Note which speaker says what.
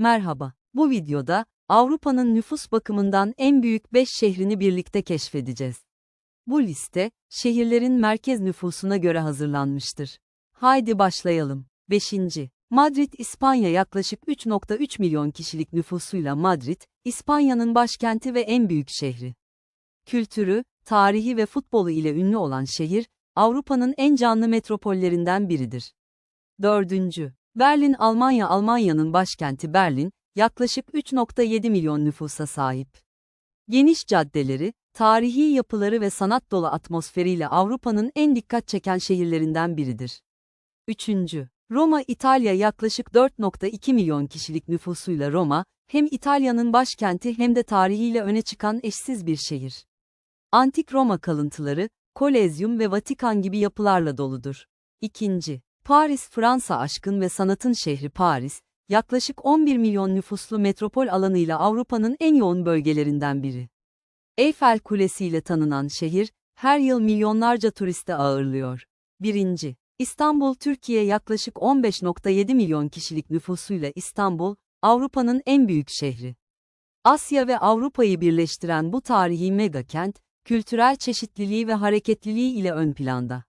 Speaker 1: Merhaba. Bu videoda Avrupa'nın nüfus bakımından en büyük 5 şehrini birlikte keşfedeceğiz. Bu liste şehirlerin merkez nüfusuna göre hazırlanmıştır. Haydi başlayalım. 5. Madrid, İspanya yaklaşık 3.3 milyon kişilik nüfusuyla Madrid, İspanya'nın başkenti ve en büyük şehri. Kültürü, tarihi ve futbolu ile ünlü olan şehir, Avrupa'nın en canlı metropollerinden biridir. 4. Berlin, Almanya Almanya'nın başkenti Berlin, yaklaşık 3.7 milyon nüfusa sahip. Geniş caddeleri, tarihi yapıları ve sanat dolu atmosferiyle Avrupa'nın en dikkat çeken şehirlerinden biridir. 3. Roma, İtalya yaklaşık 4.2 milyon kişilik nüfusuyla Roma, hem İtalya'nın başkenti hem de tarihiyle öne çıkan eşsiz bir şehir. Antik Roma kalıntıları, Kolezyum ve Vatikan gibi yapılarla doludur. 2. Paris, Fransa aşkın ve sanatın şehri Paris, yaklaşık 11 milyon nüfuslu metropol alanıyla Avrupa'nın en yoğun bölgelerinden biri. Eyfel Kulesi ile tanınan şehir, her yıl milyonlarca turiste ağırlıyor. 1. İstanbul, Türkiye yaklaşık 15.7 milyon kişilik nüfusuyla İstanbul, Avrupa'nın en büyük şehri. Asya ve Avrupa'yı birleştiren bu tarihi megakent, kültürel çeşitliliği ve hareketliliği ile ön planda.